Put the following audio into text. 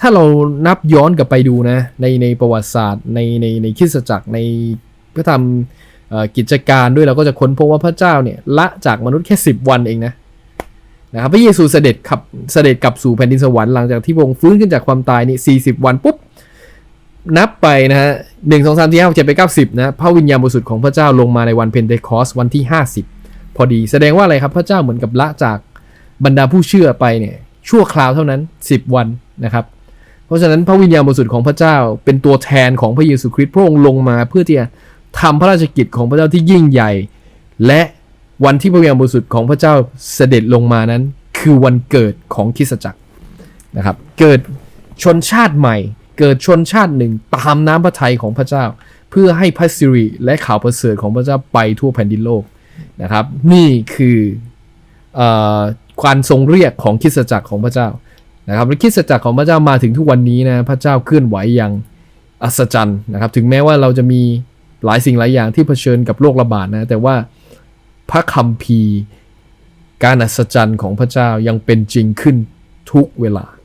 ถ้าเรานับย้อนกลับไปดูนะในในประวัติศาสตร์ ในในในคริสตจักรในพระธรรมกิจการด้วยเราก็จะค้นพบว่าพระเจ้าเนี่ยละจากมนุษย์แค่ 10 วันเองนะนะครับพระเยซูเสด็จขับเสด็จกลับสู่แผ่นดินสวรรค์หลังจากที่พระองค์ฟื้นขึ้นจากความตายนี่40 วันปุ๊บนับไปนะฮะหนึ่งสองสามสี่ห้าหกเจ็ดไปเก้าสิบนะพระวิญญาณบริสุทธิ์ของพระเจ้าลงมาในวันเพนเทคอสวันที่ 50 พอดีแสดงว่าอะไรครับพระเจ้าเหมือนกับละจากบรรดาผู้เชื่อไปเนี่ยชั่วคราวเท่านั้น 10 วันนะครับ เพราะฉะนั้นพระวิญญาณบริสุทธิ์ของพระเจ้า เป็นตัวแทนของพระเยซูคริสต์พระองค์ลงมาเพื่อที่จะทำพระราชกิจของพระเจ้าที่ยิ่งใหญ่ และวันที่พระวิญญาณบริสุทธิ์ของพระเจ้าเสด็จลงมานั้น คือวันเกิดของคริสตจักรนะครับ เกิดชนชาติใหม่ เกิดชนชาติหนึ่งตามน้ำพระทัยของพระเจ้า เพื่อให้พระสิริและข่าวประเสริฐของพระเจ้าไปทั่วแผ่นดินโลกนะครับ นี่คือเอ่อการทรงเรียกของคริสตจักรของพระเจ้า นะครับและคริสตจักรของพระเจ้ามาถึงทุกวันนี้นะพระเจ้าเคลื่อนไหวอย่างอัศจรรย์นะครับ ถึงแม้ว่าเราจะมีหลายสิ่งหลายอย่างที่เผชิญกับโรคระบาดนะแต่ว่าพระคัมภีร์ การอัศจรรย์ของพระเจ้ายังเป็นจริงขึ้นทุกเวลา